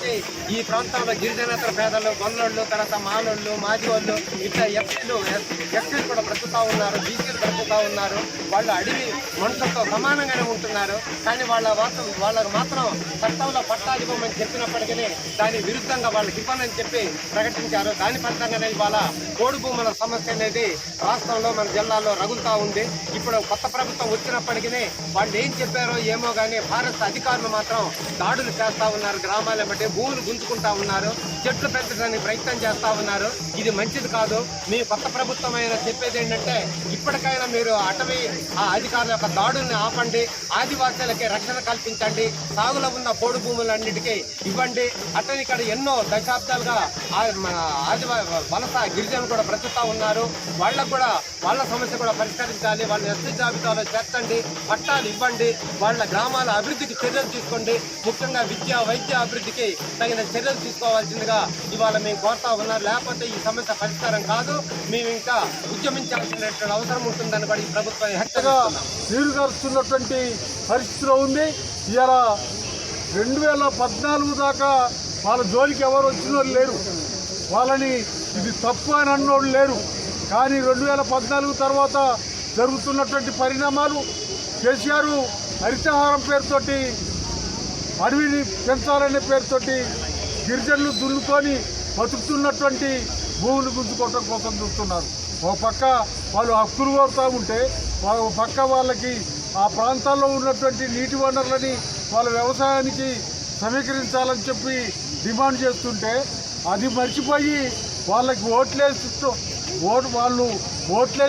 అయితే ఈ ప్రాంతంలో గిరిజనేతర పేదలు గొల్లోళ్ళు తర్వాత మాలోళ్ళు మాదివాళ్ళు ఇట్లా ఎస్సీలు ఎస్సీలు కూడా బ్రతుకుతా ఉన్నారు బీసీలు బ్రతుకుతా ఉన్నారు. వాళ్ళు అడవి మనుషులతో సమానంగానే ఉంటున్నారు. కానీ వాళ్ళ మాత్రం వాళ్ళకు మాత్రం చట్టంలో పట్టాలు అని చెప్పినప్పటికీ దాని విరుద్ధంగా వాళ్ళకి ఇవ్వనని చెప్పి ప్రకటించారు. దాని ఫలితంగానే ఇవాళ కోడి భూముల సమస్య అనేది రాష్ట్రంలో మన జిల్లాలో రగులుతూ ఉంది. ఇప్పుడు కొత్త ప్రభుత్వం వచ్చినప్పటికీ వాళ్ళు ఏం చెప్పారో ఏమో కానీ భారత అధికారులు మాత్రం దాడులు చేస్తా ఉన్నారు. గ్రామాల బట్టి భూములు గుంజుకుంటా ఉన్నారు. చెట్లు పెంచడానికి ప్రయత్నం చేస్తా ఉన్నారు. ఇది మంచిది కాదు. మీ కొత్త ప్రభుత్వం అయినా చెప్పేది ఏంటంటే ఇప్పటికైనా మీరు అటవీ ఆ అధికారుల యొక్క దాడుల్ని ఆపండి ఆదివాసీలకి రక్షణ కల్పించండి సాగులో ఉన్న పోడు భూములన్నిటికీ ఇవ్వండి. అటవీ ఇక్కడ ఎన్నో దశాబ్దాలుగా మన ఆదివా వలస గిరిజనులు కూడా బ్రతుకుతా ఉన్నారు. వాళ్ళకు కూడా వాళ్ళ సమస్య కూడా పరిష్కరించాలి. వాళ్ళ ఎస్సీ జాబితాలో చేర్చండి పట్టాలు ఇవ్వండి వాళ్ళ గ్రామాల అభివృద్ధికి చర్యలు తీసుకోండి. ముఖ్యంగా విద్య వైద్య అభివృద్ధికి తగిన చర్యలు తీసుకోవాల్సిందిగా ఇవాళ మేము కోరుతా ఉన్నారు. లేకపోతే ఈ సమస్య పరిష్కారం కాదు. మేము ఇంకా ఉద్యమించాలి ఉద్యమించాల్సినటువంటి అవసరం ఉంటుందని కూడా ఈ ప్రభుత్వం హెచ్చగా నీరు పరిస్థితిలో ఉంది. ఇవాళ రెండు వేల పద్నాలుగు దాకా వాళ్ళ జోలికి ఎవరు వచ్చిన వాళ్ళు లేరు. వాళ్ళని ఇది తప్పు అని అన్నోళ్ళు లేరు. కానీ రెండు వేల పద్నాలుగు తర్వాత జరుగుతున్నటువంటి పరిణామాలు కేసీఆర్ హరితహారం పేరుతోటి అడవిని పెంచాలనే పేరుతోటి గిరిజనులు దున్నుకొని బతుకుతున్నటువంటి భూములు గుంజుకోవటం కోసం చూస్తున్నారు. ఒక పక్క వాళ్ళు హక్కులు కోరుతూ ఉంటే వాళ్ళ ఒక పక్క వాళ్ళకి ఆ ప్రాంతాల్లో ఉన్నటువంటి నీటి వనరులని వాళ్ళ వ్యవసాయానికి సమీకరించాలని చెప్పి డిమాండ్ చేస్తుంటే అది మర్చిపోయి వాళ్ళకి ఓట్లేస్తూ ఓటు వాళ్ళు ఓట్లేసి